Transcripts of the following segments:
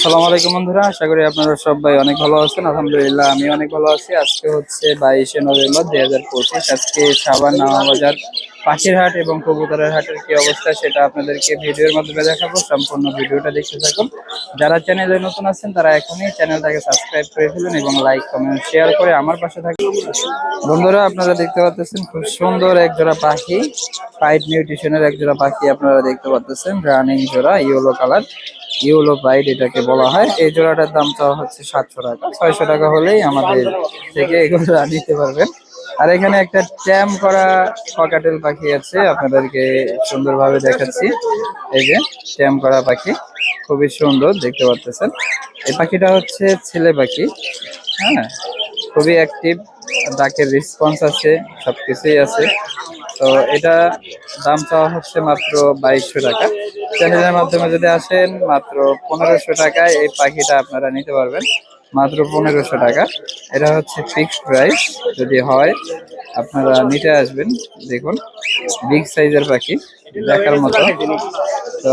আসসালামু আলাইকুম বন্ধুরা, আশা করি আপনারা সবাই অনেক ভালো আছেন। আলহামদুলিল্লাহ, আমি অনেক ভালো আছি। আজকে হচ্ছে বাইশে নভেম্বর দুই হাজার পঁচিশ। আজকে সাবান নামাবাজার পাখির হাট এবং কবুতরের হাটের কি অবস্থা সেটা আপনাদেরকে ভিডিওর মাধ্যমে দেখাবো। সম্পূর্ণ ভিডিওটা দেখতে থাকুন। যারা চ্যানেলে নতুন আছেন, তারা এখনই চ্যানেলটাকে সাবস্ক্রাইব করে ফেলুন এবং লাইক, কমেন্ট, শেয়ার করে আমার পাশে থাকুন। বন্ধুরা, আপনারা দেখতে পাচ্ছেন খুব সুন্দর এক জোড়া পাখি। ফাইট নিউট্রিশনের এক জোড়া পাখি আপনারা দেখতে পাচ্ছেন। রানিং জোড়া ইয়েলো কালার ইউলো বাইট এটাকে বলা হয়। এই জোড়াটার দাম চাওয়া হচ্ছে সাতশো টাকা। ছয়শো টাকা হলেই আমাদের থেকে এগুলো নিতে পারবেন। আর এখানে একটা ট্যাম করা ককাটেল পাখি আছে, আপনাদেরকে সুন্দরভাবে দেখাচ্ছি। এই যে, ট্যাম করা পাখি, খুবই সুন্দর, দেখতে পাচ্ছেন। এই পাখিটা হচ্ছে ছেলে পাখি হ্যাঁ? খুবই অ্যাক্টিভ ডাকের রেসপন্স আছে, সবকিছুই আছে। তো এটা দাম চাওয়া হচ্ছে মাত্র বাইশশো টাকা। চ্যানেলের মাধ্যমে যদি আসেন, মাত্র পনেরোশো টাকায় এই পাখিটা আপনারা নিতে পারবেন। মাত্র পনেরোশো টাকা। এটা হচ্ছে ফিক্সড প্রাইস যদি হয়, আপনারা নিতে আসবেন, দেখুন। বিগ সাইজের পাখি, দেখার মতো। তো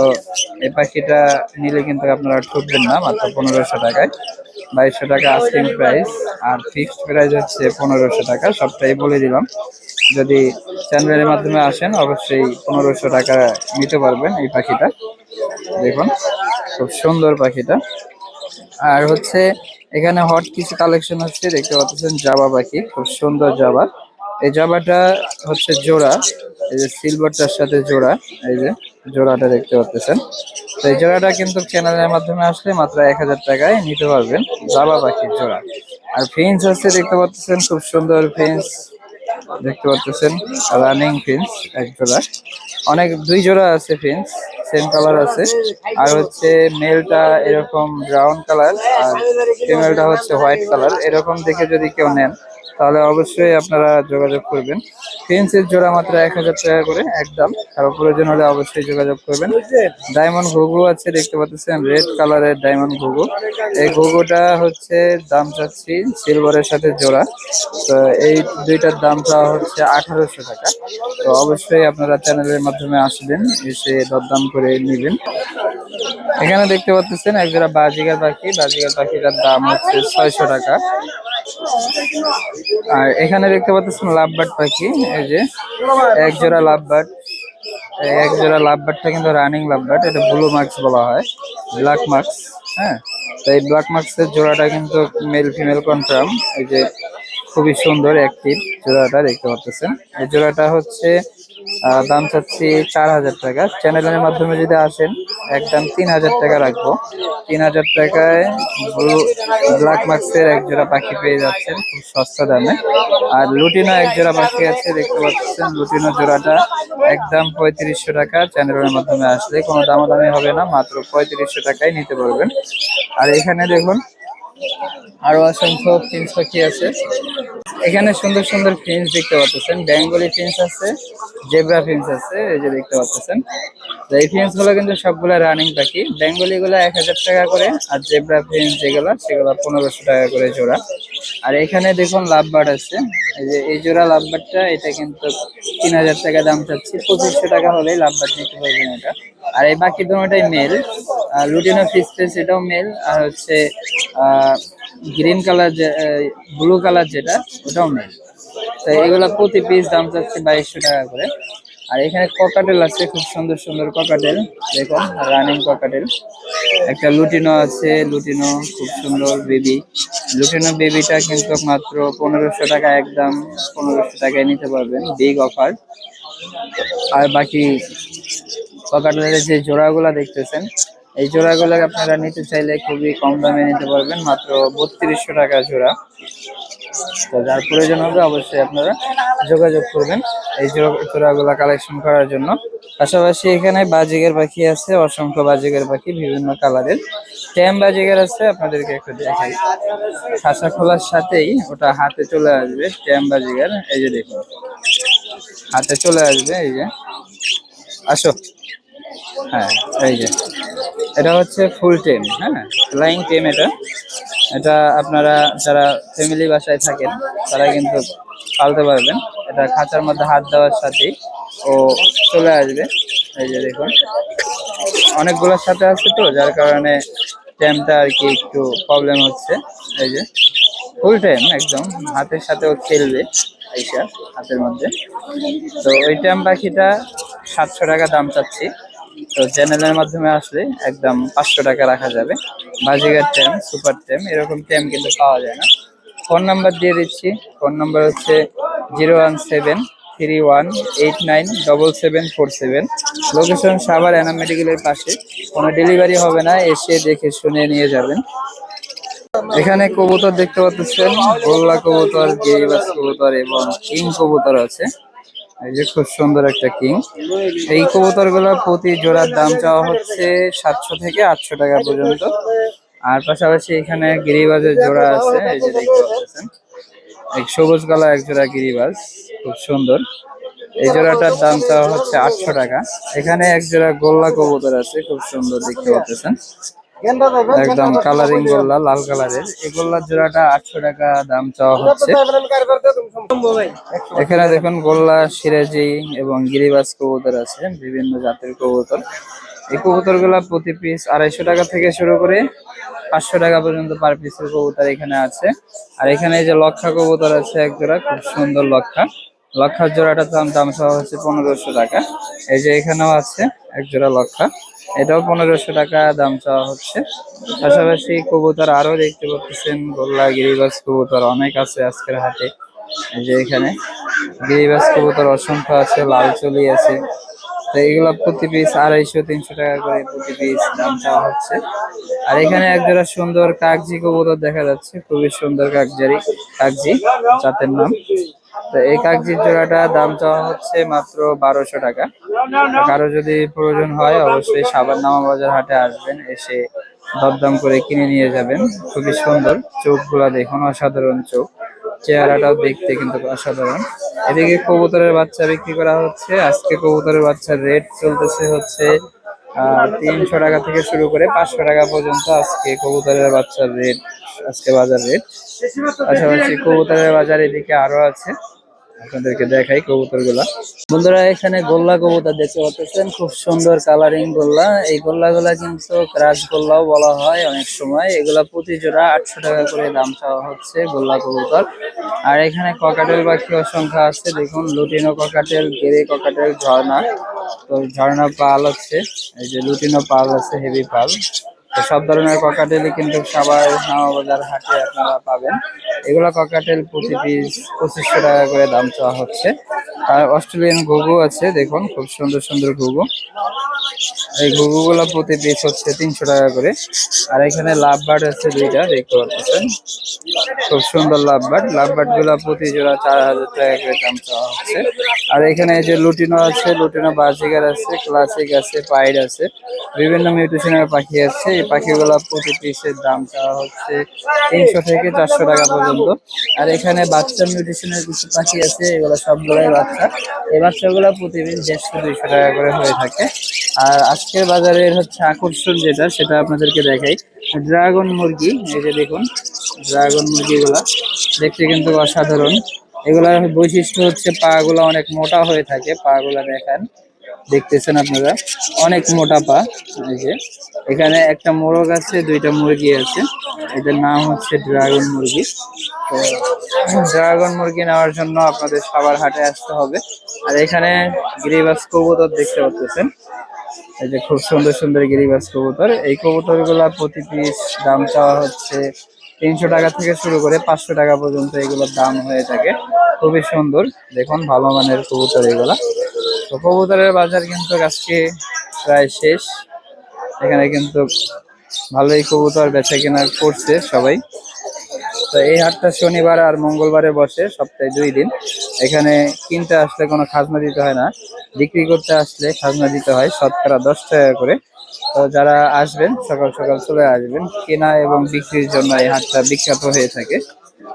এই পাখিটা নিলে কিন্তু আপনারা ঠকবেন না, মাত্র পনেরোশো টাকায়। বাইশশো টাকা আস্কিং প্রাইস আর ফিক্সড প্রাইস হচ্ছে পনেরোশো টাকা, সবটাই বলে দিলাম। যদি চ্যানেলের মাধ্যমে আসেন, অবশ্যই পনেরোশো টাকা নিতে পারবেন এই পাখিটা। দেখুন, খুব সুন্দর পাখিটা। আর হচ্ছে এখানে হট কিছু কালেকশন হচ্ছে দেখতে পাচ্ছেন জাবা পাখি, খুব সুন্দর জাবা এই জাবাটা হচ্ছে জোড়া, এই যে সিলভারটার সাথে জোড়া, এই যে জোড়াটা দেখতে পাচ্ছেন। তো এই জোড়াটা কিন্তু চ্যানেলের মাধ্যমে আসলে মাত্র এক হাজার টাকায় নিতে পারবেন জাবা পাখির জোড়া। আর ফিন্স হচ্ছে দেখতে পাচ্ছেন, খুব সুন্দর ফিন্স দেখতে পাচ্ছেন রানিং ফিন্স এক জোড়া। অনেক, দুই জোড়া আছে ফিন্স সেম কালার আছে। আর হচ্ছে মেলটা এরকম ব্রাউন কালার আর ফিমেলটা হচ্ছে হোয়াইট কালার এরকম দেখে যদি কেউ নেন। তাহলে অবশ্যই আপনারা যোগাযোগ করবেন। ফেন্সের জোড়া মাত্র এক হাজার টাকা করে একদম কারও প্রয়োজন হলে অবশ্যই যোগাযোগ করবেন। ডায়মন্ড ঘুঘু আছে, দেখতে পাচ্ছেন রেড কালারের ডায়মন্ড ঘুঘু। এই ঘুঘুটা হচ্ছে দাম চাচ্ছি সিলভারের সাথে জোড়া। তো এই দুইটার দাম হচ্ছে আঠারোশো টাকা। তো অবশ্যই আপনারা চ্যানেলের মাধ্যমে আসবেন, এসে দরদাম করে নেবেন। এখানে দেখতে পাচ্ছেন এক জোড়া বাজিগার পাখি। বাজিগার পাখিটার দাম হচ্ছে ছয়শো টাকা। আর এখানে দেখতে পাচ্ছেন লাভবার্ড পাখি, এই যে এক জোড়া এই এক জোড়া লাভবার্ডটা কিন্তু রানিং লাভবার্ড, এটা ব্লু মার্কস বলা হয়, ব্ল্যাক মার্কস হ্যাঁ? তো এই ব্ল্যাক মার্কসের জোড়াটা কিন্তু মেল ফিমেল কনফার্ম, এই যে খুবই সুন্দর অ্যাক্টিভ জোড়াটা দেখতে পাচ্ছেন এই জোড়াটা হচ্ছে দাম চাচ্ছি চার হাজার টাকা। চ্যানেলের মাধ্যমে যদি আসেন একদম তিন হাজার টাকা রাখব। তিন হাজার টাকায় ব্লু, ব্ল্যাক মার্কসের এক জোড়া পাখি পেয়ে যাচ্ছেন, খুব সস্তা দামে। আর লুটিনো এক জোড়া পাখি আছে, দেখতে পাচ্ছেন, লুটিনো জোড়াটা একদম পঁয়ত্রিশশো টাকা। চ্যানেলের মাধ্যমে আসলে কোনো দামাদামি হবে না, মাত্র পঁয়ত্রিশশো টাকায় নিতে পারবেন। আর এখানে দেখুন আরও অসংখ্য ফিন্স পাখি আছে। এখানে সুন্দর সুন্দর ফিন্স দেখতে পাচ্ছেন। বেঙ্গলি ফিন্স আছে, জেব্রা ফিন্স আছে, এই যে দেখতে পাচ্ছেন। এই ফিন্সগুলো কিন্তু সবগুলো রানিং পাখি। বেঙ্গলি গুলো এক হাজার টাকা করে আর জেব্রা ফিন্স যেগুলো, সেগুলো পনেরোশো টাকা করে জোড়া। আর এখানে দেখুন লাভবার্ড আছে। এই যে, এই জোড়া লাভবার্ডটা, এটা কিন্তু তিন হাজার টাকা দাম চাচ্ছি। পঁচিশশো টাকা হলেই লাভবার্ড নিতে পারবেন এটা। আর এই বাকি দুটোটাই মেল লুটিনো ফিস ফিস এটাও মেল আর হচ্ছে গ্রিন কালার যে ব্লু কালার যেটা, ওটাও মেল তো এগুলো প্রতি পিস দাম চাচ্ছে বাইশশো টাকা করে। আর এখানে ককাটেল আছে, খুব সুন্দর সুন্দর ককাটেল দেখুন রানিং ককাটেল একটা লুটিনো আছে লুটিনো খুব সুন্দর বেবি লুটিনো বেবিটা কিন্তু মাত্র পনেরোশো টাকা একদম, পনেরোশো টাকায় নিতে পারবেন বিগ অফার আর বাকি ককাটেলের যে জোড়াগুলা দেখতেছেন এই জোড়াগুলো আপনারা নিতে চাইলে খুবই কম দামে নিতে পারবেন, মাত্র বত্রিশশো টাকা জোড়া। তো যার প্রয়োজন হবে অবশ্যই আপনারা যোগাযোগ করবেন এই জোড়া- জোড়াগুলা কালেকশন করার জন্য। পাশাপাশি এখানে বাজিগের পাখি আছে, অসংখ্য বাজিগের পাখি, বিভিন্ন কালারের। ট্যাম বাজিগের আছে, আপনাদেরকে একটু দেখাই। খাসা খোলার সাথেই ওটা হাতে চলে আসবে ট্যাম বাজিগের। এই যে দেখুন, হাতে চলে আসবে, এই যে। আসো। হ্যাঁ এই যে। এটা হচ্ছে ফুল টেম হ্যাঁ? ফ্লাইং টেম এটা। এটা আপনারা যারা ফ্যামিলি বাসায় থাকেন, তারা কিন্তু পালতে পারবেন। এটা খাঁচার মধ্যে হাত দেওয়ার সাথেই ও চলে আসবে। এই যে দেখুন। অনেকগুলোর সাথে আছে তো, যার কারণে ট্যামটা আর কি একটু প্রবলেম হচ্ছে। এই যে ফুল টাইম একদম। হাতের সাথেও খেলবে এইটা হাতের মধ্যে। তো ওই ট্যাম পাখিটা সাতশো টাকা দাম চাচ্ছি। তো চ্যানেলের মাধ্যমে আসলে একদম পাঁচশো টাকা রাখা যাবে। বাজিগার ট্যাম সুপার ট্যাম এরকম ট্যাম কিন্তু পাওয়া যায় না। ফোন নাম্বার দিয়ে দিচ্ছি। ফোন নাম্বার হচ্ছে zero one seven three one eight nine double seven four seven. Location Savar Enam মেডিকেলের পাশে। কোনো ডেলিভারি হবে না, এসে দেখে শুনে নিয়ে যাবেন। এখানে কবুতর দেখতে পাচ্ছেন, গোল্লা কবুতর, গিরিবাস কবুতর এবং কিং কবুতর আছে। এই যে খুব সুন্দর একটা কিং। এই কবুতর প্রতি জোড়ার দাম চাওয়া হচ্ছে সাতশো থেকে আটশো টাকা পর্যন্ত। আর পাশাপাশি এখানে জোড়া আছে, এই যে দেখতে এক সবুজ গলা এক জোড়া গিরিবাজ, খুব সুন্দর। এই জোড়াটার দাম চাওয়া হচ্ছে আটশো টাকা। এখানে এক জোড়া গোল্লা কবুতর আছে, খুব সুন্দর দেখতে পাচ্ছেন। একদম কালারিং গোল্লা লাল কালারের এই গোল্লার জোড়াটা আটশো টাকা দাম চাওয়া হচ্ছে। এখানে দেখুন গোল্লা সিরাজি এবং গিরিবাজ কবুতর আছে বিভিন্ন জাতের কবুতর। এই কবুতরগুলা প্রতি পিস আড়াইশো টাকা থেকে শুরু করে পাঁচশো টাকা পর্যন্ত পার পিসের কবুতর এখানে আছে। আর এখানে এই যে লক্ষা কবুতর আছে এক জোড়া খুব সুন্দর লক্ষা। লক্ষার জোড়াটার দাম দাম চাওয়া হচ্ছে পনেরোশো টাকা। এই যে এখানেও আছে এক জোড়া লক্ষা। এটাও পনেরোশো টাকা দাম চাওয়া হচ্ছে। পাশাপাশি কবুতর আরও দেখতে পাচ্ছেন, গোল্লা গিরিবাস কবুতর অনেক আছে আজকের হাটে। যে এখানে গিরিবাজ কবুতর অসংখ্য আছে, লাল চলি আছে। তো এগুলো প্রতি পিস আড়াইশো, তিনশো টাকা করে প্রতি পিস দাম চাওয়া হচ্ছে। আর এখানে একজোড়া সুন্দর কাগজি কবুতর দেখা যাচ্ছে, খুবই সুন্দর কাকজারি কাগজি জাতের নাম। তো এই কাগজির জোড়াটা দাম চাওয়া হচ্ছে মাত্র বারোশো টাকা। কারও যদি প্রয়োজন হয়, অবশ্যই সাবান নামা বাজার হাটে আসবেন, এসে দরদাম করে কিনে নিয়ে যাবেন। খুবই সুন্দর চোখগুলা দেখুন, অসাধারণ চোখ। চেহারাটাও দেখতে কিন্তু অসাধারণ। এদিকে কবুতরের বাচ্চা বিক্রি করা হচ্ছে। আজকে কবুতরের বাচ্চার রেট চলতেছে হচ্ছে তিনশো টাকা থেকে শুরু করে পাঁচশো টাকা পর্যন্ত আজকে কবুতরের বাচ্চার রেট। আজকে বাজার রেট পাশাপাশি কবুতরের বাজার এদিকে আরও আছে। আপনাদেরকে দেখাই কবুতরগুলা বন্ধুরা, এখানে গোল্লা কবুতর দেখতে পাচ্ছেন। খুব সুন্দর কালারিং গোল্লা। এই গোল্লা গুলা কিন্তু ক্রাশ গোল্লাও বলা হয় অনেক সময়। এগুলা প্রতি জোড়া আটশো টাকা করে দাম চাওয়া হচ্ছে গোল্লা কবুতর। আর এখানে ককাটেল পাখি অসংখ্য আছে। দেখুন, lutino cockatiel grey cockatiel Jharna. তো ঝর্ণা পাল হচ্ছে এই যে লুটিনো পাল আছে হেভি পাল। সব ধরনের ককাটেলই কিন্তু সবাই বাজার হাটে আপনারা পাবেন। এগুলো ককাটেল প্রতি পিস পঁচিশশো টাকা করে দাম চাওয়া হচ্ছে। আর অস্ট্রেলিয়ান ঘুঘু আছে, দেখুন, খুব সুন্দর সুন্দর ঘুঘু। এই ঘুঘুগুলো প্রতি পিস হচ্ছে তিনশো টাকা করে। আর এখানে লাভ বার্ড আছে দুইটা, দেখতে পাচ্ছেন। খুব সুন্দর লাভ বার্ড। লাভ বার্ডগুলা প্রতি জোড়া চার হাজার টাকা করে দাম চাওয়া হচ্ছে। আর এখানে এই যে লুটিনো আছে, লুটিনো বাজিগার আছে, ক্লাসিক আছে, পাইড আছে। বিভিন্ন মিউটেশনের পাখি আছে। এই পাখিগুলো প্রতি পিসের দাম চাওয়া হচ্ছে তিনশো থেকে চারশো টাকা পর্যন্ত। আর এখানে বাচ্চা মিউটেশনের কিছু পাখি আছে, এগুলো সবগুলোই বাচ্চা। এই বাচ্চাগুলো প্রতি পিস দেড়শো, দুইশো টাকা করে হয়ে থাকে। আর আজকের বাজারের হচ্ছে আকর্ষণ যেটা, সেটা আপনাদেরকে দেখাই। ড্রাগন মুরগি, এই যে দেখুন, ড্রাগন মুরগিগুলা, দেখতে কিন্তু অসাধারণ। এগুলার বৈশিষ্ট্য হচ্ছে পা গুলা অনেক মোটা হয়ে থাকে পা গুলা দেখেন। দেখতেছেন আপনারা? অনেক মোটা পা, এই যে। এখানে একটা মোরগ আছে, দুইটা মুরগি আছে। এদের নাম হচ্ছে ড্রাগন মুরগি। তো, ড্রাগন মুরগি নেওয়ার জন্য আপনাদের সবার হাটে আসতে হবে। আর এখানে গিরিবাস কবুতর দেখতে পাচ্ছেন। এই যে খুব সুন্দর সুন্দর গিরিবাস কবুতর। এই কবুতরগুলা প্রতি পিস দাম চাওয়া হচ্ছে তিনশো টাকা থেকে শুরু করে পাঁচশো টাকা পর্যন্ত এগুলোর দাম হয়ে থাকে। খুবই সুন্দর। দেখুন, ভালো মানের কবুতর এগুলা। তো কবুতরের বাজার কিন্তু আজকে প্রায় শেষ। এখানে কিন্তু ভালোই কবুতর বেচা কেনা করছে সবাই। তো এই হাটটা শনিবার আর মঙ্গলবারে বসে সপ্তাহে দুই দিন। এখানে কিনতে আসলে কোনো খাজনা দিতে হয় না। বিক্রি করতে আসলে খাজনা দিতে হয়, শতকরা দশ টাকা করে। তো যারা আসবেন, সকাল সকাল চলে আসবেন, কেনা এবং বিক্রির জন্য এই হাটটা বিখ্যাত হয়ে থাকে।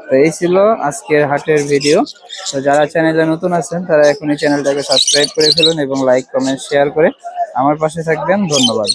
তো এই ছিল আজকের হাটের ভিডিও। তো যারা চ্যানেলে নতুন আছেন, তারা এখনই চ্যানেলটাকে সাবস্ক্রাইব করে ফেলুন এবং লাইক, কমেন্ট, শেয়ার করে আমার পাশে থাকবেন। ধন্যবাদ।